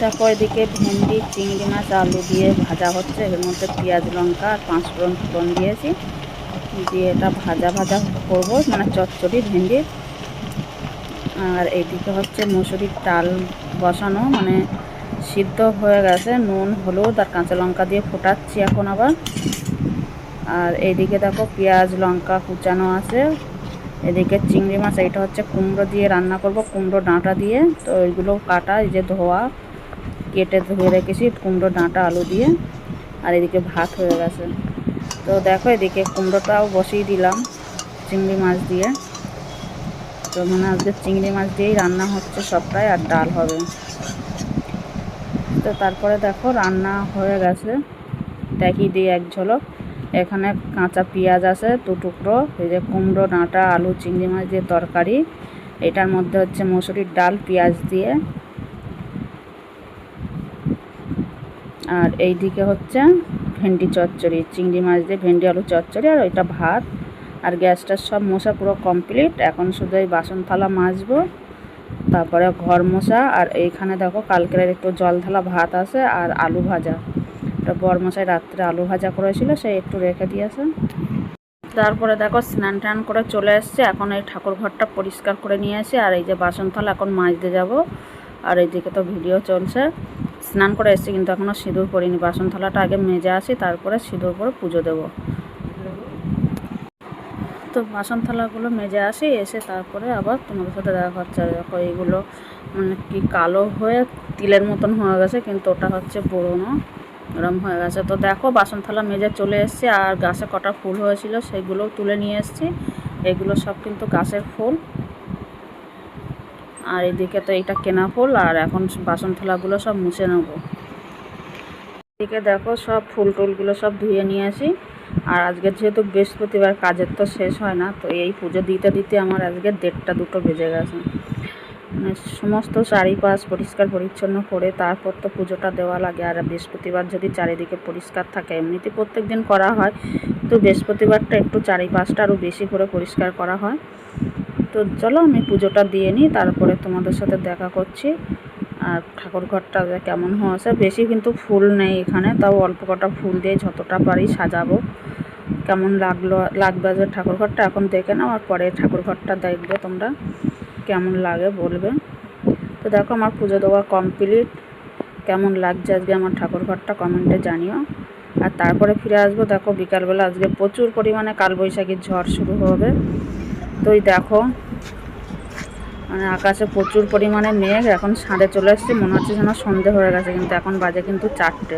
তারপর এদিকে ভেন্ডি, চিংড়ি মাছ, আলু দিয়ে ভাজা হচ্ছে। এর মধ্যে পেঁয়াজ, লঙ্কা আর পাঁচ ফোড়ন ফোড়ন দিয়েছি। দিয়ে এটা ভাজা ভাজা করব মানে চচ্চড়ি ভেন্ডির আর এইদিকে হচ্ছে মুসুরির ডাল বসানো মানে সিদ্ধ হয়ে গেছে। নুন, হলুদ আর কাঁচা লঙ্কা দিয়ে ফোটাচ্ছি এখন আবার। আর এইদিকে দেখো পেঁয়াজ, লঙ্কা কুচানো আছে। এদিকে চিংড়ি মাছ, এইটা হচ্ছে কুমড়ো দিয়ে রান্না করব, কুমড়ো ডাঁটা দিয়ে। তো ওইগুলো কাটা, এই যে ধোয়া, কেটে ধুয়ে রেখেছি কুমড়ো ডাঁটা, আলু দিয়ে। আর এদিকে ভাত হয়ে গেছে। তো দেখো এদিকে কুমড়োটাও বসিয়ে দিলাম চিংড়ি মাছ দিয়ে। তো মানে আজকে চিংড়ি মাছ দিয়েই রান্না হচ্ছে সবটাই, আর ডাল হবে। তো তারপরে দেখো রান্না হয়ে গেছে। দেখি দিই এক ঝলক। এখানে কাঁচা পেঁয়াজ আছে, দু টুকরো, এই যে কুমড়ো, ডাঁটা, আলু, চিংড়ি মাছ দিয়ে তরকারি। এটার মধ্যে হচ্ছে মসুরির ডাল, পেঁয়াজ দিয়ে। আর এই দিকে হচ্ছে ভেন্ডি চচ্চড়ি, চিংড়ি মাছ দিয়ে ভেন্ডি, আলু চচ্চড়ি আর ওইটা ভাত। আর গ্যাসটার সব মশা পুরো কমপ্লিট। এখন শুধু এই বাসন থালা মাজবো, তারপরে ঘর মশা আর এইখানে দেখো, কালকের একটু জল থালা ভাত আছে আর আলু ভাজা। এটা বরমশাই রাত্রে আলু ভাজা করেছিল, সে একটু রেখে দিয়েছে। তারপরে দেখো স্নান টান করে চলে এসছে, এখন এই ঠাকুর ঘরটা পরিষ্কার করে নিয়ে আসি আর এই যে বাসন থালা এখন মাজতে যাব, আর এইদিকে তো ভিডিও চলছে। স্নান করে এসেছি, কিন্তু এখনও সিঁদুর পরিনি, বাসন থালাটা আগে মেজে আসি, তারপরে সিঁদুর করে পুজো দেবো। তো বাসন থালাগুলো মেজে আসি, এসে তারপরে আবার তোমাদের সাথে দেখা হচ্ছে। দেখো এইগুলো মানে কি কালো হয়ে তিলের মতন হয়ে গেছে, কিন্তু ওটা হচ্ছে পুরোনো। এরম হয়ে গেছে। তো দেখো, বাসন থালা মেজে চলে এসেছি আর গাছে কটা ফুল হয়েছিল সেগুলোও তুলে নিয়ে এসেছি। এগুলো সব কিন্তু গাছের ফুল। আর এদিকে তো এইটা কেনা ফুল আর এখন বাসন থালাগুলো সব মুছে নেব। এদিকে দেখো, সব ফুল টুলগুলো সব ধুয়ে নিয়ে আসি। আর আজকে যেহেতু বৃহস্পতিবার, কাজের তো শেষ হয় না, তো এই পুজো দিতে দিতে আমার আজকে দেড়টা দুটো বেজে গেছে। মানে সমস্ত চারিপাশ পরিষ্কার পরিচ্ছন্ন করে তারপর তো পুজোটা দেওয়া লাগে। আর বৃহস্পতিবার যদি চারিদিকে পরিষ্কার থাকে, এমনিতে প্রত্যেক দিন করা হয়। তো বৃহস্পতিবারটা একটু চারিপাশটা আরও বেশি করে পরিষ্কার করা হয়। তো চলো আমি পুজোটা দিয়ে নিই, তারপরে তোমাদের সাথে দেখা করছি। আর ঠাকুর ঘরটা কেমন হয়েছে, বেশি কিন্তু ফুল নেই এখানে, তাও অল্প কটা ফুল দিয়ে যতটা পারি সাজাবো। কেমন লাগল, লাগবে যে ঠাকুর ঘরটা এখন দেখে নাও, আর পরে ঠাকুর ঘরটা দেখবে তোমরা। কেমন লাগে বলবে? তো দেখো আমার পুজো দেওয়া কমপ্লিট কেমন লাগছে আজকে আমার ঠাকুর ঘরটা কমেন্টে জানিও। আর তারপরে ফিরে আসব, দেখো বিকালবেলা আজকে প্রচুর পরিমাণে কালবৈশাখীর ঝড় শুরু হবে। তো এই দেখো মানে আকাশে প্রচুর পরিমাণে মেঘ, এখন সাঁড়ে চলে এসছে, মনে হচ্ছে যেন সন্ধে হয়ে গেছে, কিন্তু এখন বাজে কিন্তু চারটে।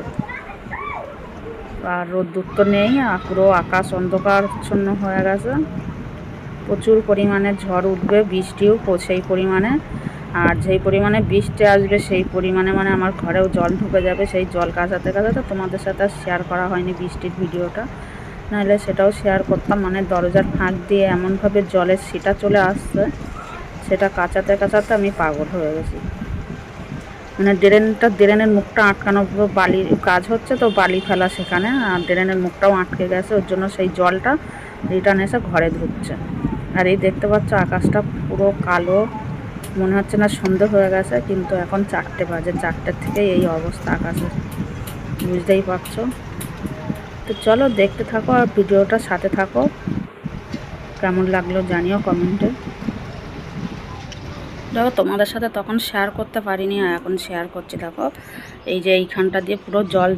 আর রোদ্দুর তো নেই, আর পুরো আকাশ অন্ধকারচ্ছন্ন হয়ে গেছে। প্রচুর পরিমাণে ঝড় উঠবে, বৃষ্টিও সেই পরিমাণে। আর যেই পরিমাণে বৃষ্টি আসবে, সেই পরিমাণে মানে আমার ঘরেও জল ঢুকে যাবে, সেই জল কাঁচাতে কাঁচাতে তোমাদের সাথে শেয়ার করা হয়নি বৃষ্টির ভিডিওটা। নাহলে সেটাও শেয়ার করতাম মানে দরজার ফাঁক দিয়ে এমনভাবে জলের সিটা চলে আসছে, সেটা কাঁচাতে কাঁচাতে আমি পাগল হয়ে গেছি। মানে ড্রেনটা, ড্রেনের মুখটা আটকানো বালির কাজ হচ্ছে তো বালি ফেলা সেখানে, আর ড্রেনের মুখটাও আটকে গেছে, ওর জন্য সেই জলটা রিটার্ন এসে ঘরে ঢুকছে। আর এই দেখতে পাচ্ছ আকাশটা পুরো কালো। মনে হচ্ছে না সন্ধে হয়ে গেছে, কিন্তু এখন চারটে বাজে। চারটের থেকে এই অবস্থা আকাশের। বুঝতেই পারছ? তো চলো দেখতে থাকো আর ভিডিওটা সাথে থাকো। কেমন লাগল জানিও কমেন্টে। দেখো, তোমাদের সাথে তখন শেয়ার করতে পারিনি আর এখন শেয়ার করছি, দেখো। এই যে এইখানটা দিয়ে পুরো জল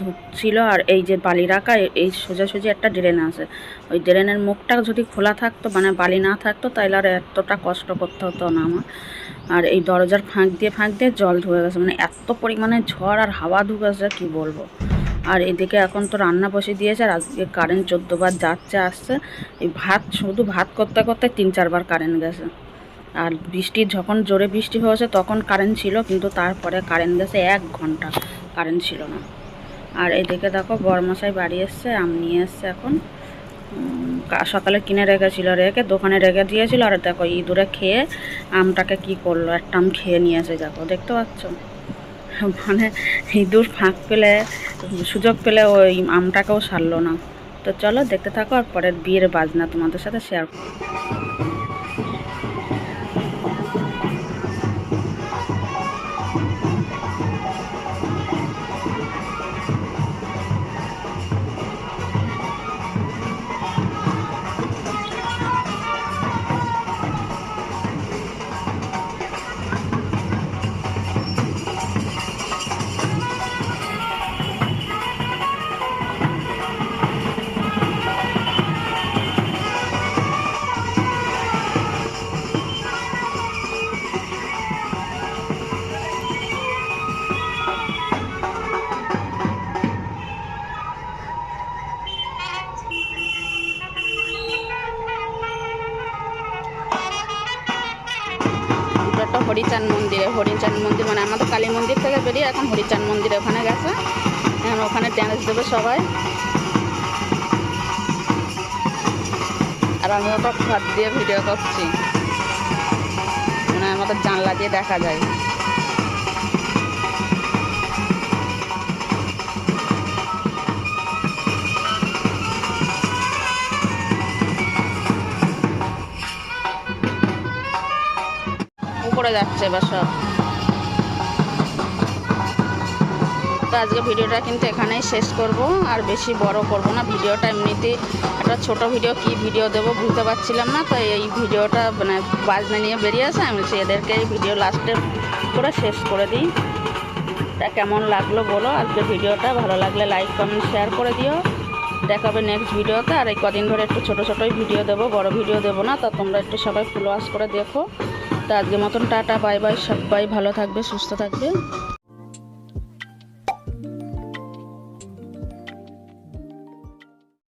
ঢুকছিল আর এই যে বালি রাখা এই সোজাসুজি একটা ড্রেন আছে। ওই ড্রেনের মুখটা যদি খোলা থাকতো মানে বালি না থাকতো তাহলে আর এতটা কষ্ট করতে হতো না আমার। আর এই দরজার ফাঁক দিয়ে ফাঁক দিয়ে জল ঢুকে গেছে মানে এত পরিমাণে ঝড় আর হাওয়া ঢুকেছে কি বলব? আর এদিকে এখন তো রান্না বসে দিয়েছে, আর আজকে কারেন্ট চোদ্দোবার যাচ্ছে, আসছে। এই ভাত, শুধু ভাত করতে করতে তিন চারবার কারেন্ট গেছে। আর বৃষ্টি, যখন জোরে বৃষ্টি হয়েছে, তখন কারেন্ট ছিল, কিন্তু তারপরে কারেন্ট গেছে এক ঘণ্টা কারেন্ট ছিল না। আর এদিকে দেখো বরমশাই বাড়ি এসছে, আম নিয়ে এসছে এখন। সকালে কিনে রেখেছিল রেখে দোকানে রেখে দিয়েছিল, আর দেখো ইঁদুরে খেয়ে আমটাকে কি করল, একটা আম খেয়ে নিয়েছে দেখো, দেখতে পাচ্ছ? মানে ইঁদুর ফাঁক পেলে, সুযোগ পেলে ওই আমটাকেও সারলো না। তো চলো দেখতে থাকো, আর পরের বিয়ের বাজনা তোমাদের সাথে শেয়ার হরিচাঁদ মন্দিরে, হরিচাঁদ মন্দির মানে আমাদের কালী মন্দির থেকে বেরিয়ে এখন হরিচাঁদ মন্দিরে ওখানে গেছে। এখন ওখানে ড্যান্স দেবে সবাই। আর আমি ওটা ফাঁদ দিয়ে ভিডিও করছি। মানে আমাদের জানলা দিয়ে দেখা যায়। উপরে যাচ্ছে এবার সব। তো আজকে ভিডিওটা কিন্তু এখানেই শেষ করব, আর বেশি বড় করব না। ভিডিওটা এমনিতে একটা ছোট ভিডিও, কি ভিডিও দেবো বুঝতে পারছিলাম না, তো এই ভিডিওটা মানে বাজনা নিয়ে বেরিয়ে আসে, আমি বলছি এদেরকে এই ভিডিও লাস্টে করে শেষ করে দিই। তা কেমন লাগল বলো, আজকে ভিডিওটা ভালো লাগলে লাইক কমেন্ট শেয়ার করে দিও। দেখাবে নেক্সট ভিডিওতে, আর এই কদিন ধরে একটু ছোটো ছোটোই ভিডিও দেবো, বড় ভিডিও দেবো না, তা তোমরা একটু সবাই ফুল করে দেখো। তো আজকে মতন টাটা বাই বাই সবাই ভালো থাকবে সুস্থ থাকবে।